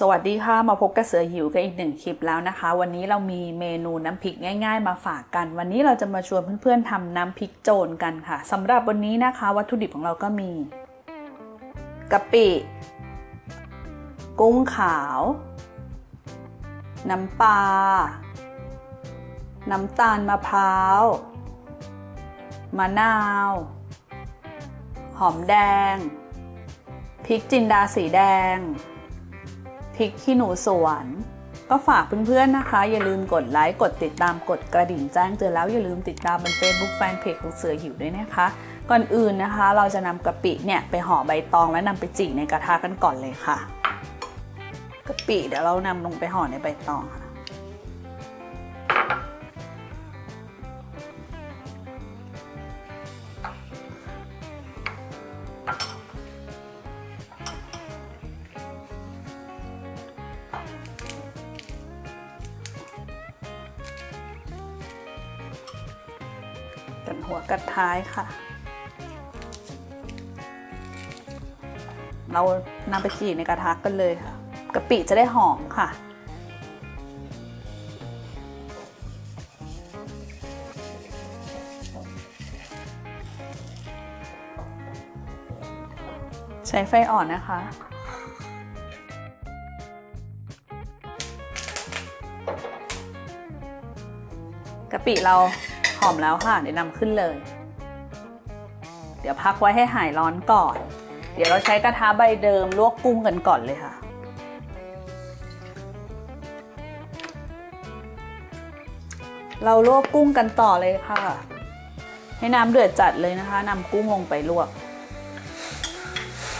สวัสดีค่ะ มาพบกับเสือหิวกันอีกหนึ่งคลิปแล้วนะคะ วันนี้เรามีเมนูน้ำพริกง่าย ๆ มาฝากกัน วันนี้เราจะมาชวนเพื่อนๆทำน้ำพริกโจรกันค่ะสำหรับวันนี้นะคะ วัตถุดิบของเราก็มีกะปิ กุ้งขาว น้ำปลา น้ำตาลมะพร้าว มะนาว หอมแดง พริกจินดาสีแดง พริกขี้หนูสวน ก็ฝากเพื่อนๆนะคะ อย่าลืมกดไลค์ กดติดตาม กดกระดิ่งแจ้งเตือนแล้วอย่าลืมติดตามบน Facebook Fanpage ของเสือหิวด้วยนะคะ ก่อนอื่นนะคะ เราจะนำกะปิเนี่ยไปห่อใบตองและนำไปจี่ในกระทะกันก่อนเลยค่ะกะปิเดี๋ยวเรานำลงไปห่อในใบตองค่ะ กันหัวกัดท้ายค่ะ เรานำไปจี่ในกระทะกันเลยค่ะกะปิจะได้หอมค่ะใช้ไฟอ่อนนะคะ กะปิเรา อมแล้วค่ะเดี๋ยวนำขึ้นเลย เดี๋ยวพักไว้ให้หายร้อนก่อน เดี๋ยวเราใช้กระทะใบเดิมลวกกุ้งกันก่อนเลยค่ะ เราลวกกุ้งกันต่อเลยค่ะ ให้น้ำเดือดจัดเลยนะคะนำกุ้งลงไปลวก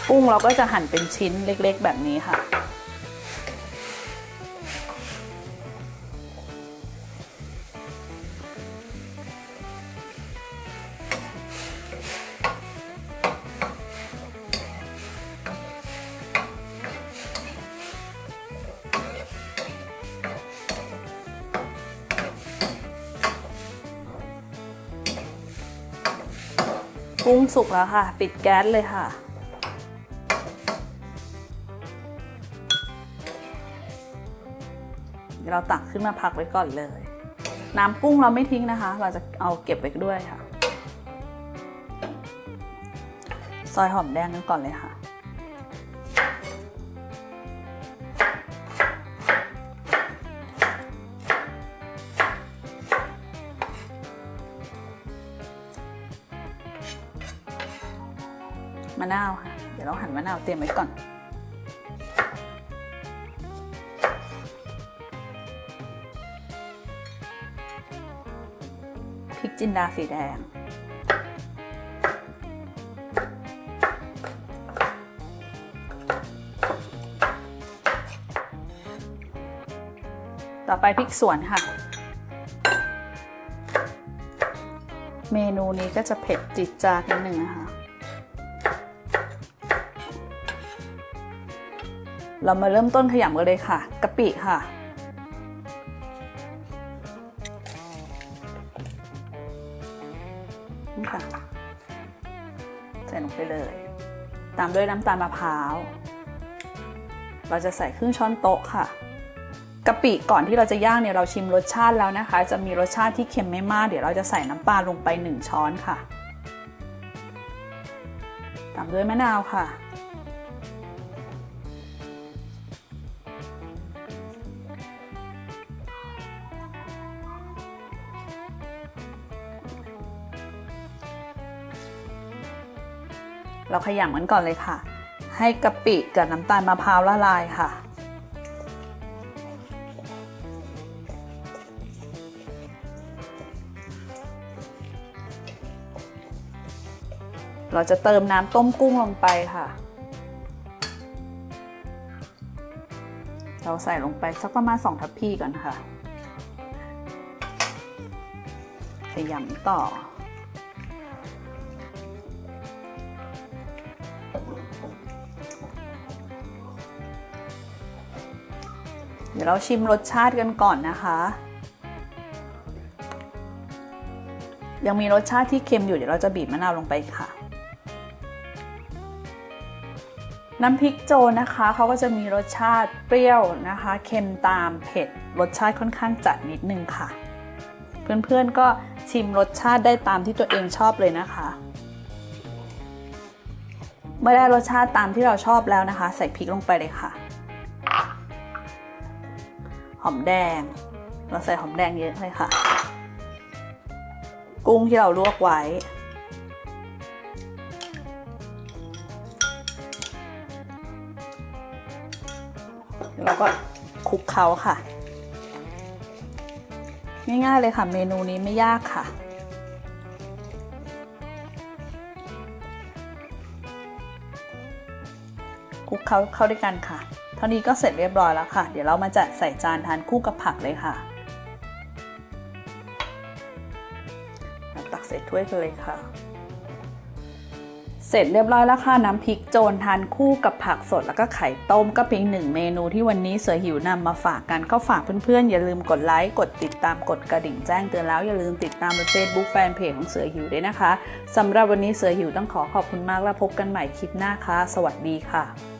กุ้งเราก็จะหั่นเป็นชิ้นเล็กๆ แบบนี้ค่ะ กุ้งสุกแล้วค่ะ ปิดแก๊สเลยค่ะเดี๋ยวเราตักขึ้นมาพักไว้ก่อนเลย น้ำกุ้งเราไม่ทิ้งนะคะ เราจะเอาเก็บไว้ด้วยค่ะ ซอยหอมแดงกันก่อนเลยค่ะะนาวค่ะ เดี๋ยวเราหั่นมะนาวเตรียมไว้ก่อน พริกจินดาสีแดง ต่อไปพริกสวนค่ะเมนูนี้ก็จะเผ็ดจิดจาดนิดนึงนะคะ เรามาเริ่มต้นขยำกันเลยค่ะกะปิค่ะ นี่ค่ะ ใส่ลงไปเลย ตามด้วยน้ำตาลมะพร้าว เราจะใส่ครึ่งช้อนโต๊ะค่ะกะปิก่อนที่เราจะย่างเนี่ยเราชิมรสชาติแล้วนะคะ จะมีรสชาติที่เค็มไม่มาก เดี๋ยวเราจะใส่น้ำปลาลงไป 1 ช้อนค่ะ ตามด้วยมะนาวค่ะ เราขยำมันก่อนเลยค่ะ ให้กะปิกับน้ำตาลมะพร้าวละลายค่ะ เราจะเติมน้ำต้มกุ้งลงไปค่ะ เราใส่ลงไปสักประมาณ 2 ทัพพีก่อนค่ะ ขยำต่อ เดี๋ยวเราชิมรสชาติกันก่อนนะคะ ยังมีรสชาติที่เค็มอยู่เดี๋ยวเราจะบีบมะนาวลงไปค่ะ น้ำพริกโจนะคะเขาก็จะมีรสชาติเปรี้ยวนะคะ เค็มตามเผ็ดรสชาติค่อนข้างจัดนิดนึงค่ะ เพื่อนๆก็ชิมรสชาติได้ตามที่ตัวเองชอบเลยนะคะเมื่อได้รสชาติตามที่เราชอบแล้วนะคะ ใส่พริกลงไปเลยค่ะ หอมแดง เราใส่หอมแดงเยอะเลยค่ะ กุ้งที่เราลวกไว้แล้วก็คลุกเคล้าค่ะ ง่ายๆเลยค่ะ เมนูนี้ไม่ยากค่ะคลุกเคล้าเข้าด้วยกันค่ะ เท่านี้ก็เสร็จเรียบร้อยแล้วค่ะ เดี๋ยวเรามาจัดใส่จานทานคู่กับผักเลยค่ะตักใส่ถ้วยกันเลยค่ะ เสร็จเรียบร้อยแล้วค่ะน้ำพริกโจนทานคู่กับผักสดแล้วก็ไข่ต้มก็เป็นหนึ่งเมนูที่วันนี้เสือหิวนำมาฝากกันก็ฝากเพื่อนๆ อย่าลืมกดไลค์กดติดตามกดกระดิ่งแจ้งเตือนแล้ว อย่าลืมติดตามใน Facebook แฟนเพจของเสือหิวด้วยนะคะสำหรับวันนี้เสือหิวต้องขอขอบคุณมากแล้วพบกันใหม่คลิปหน้าค่ะ สวัสดีค่ะ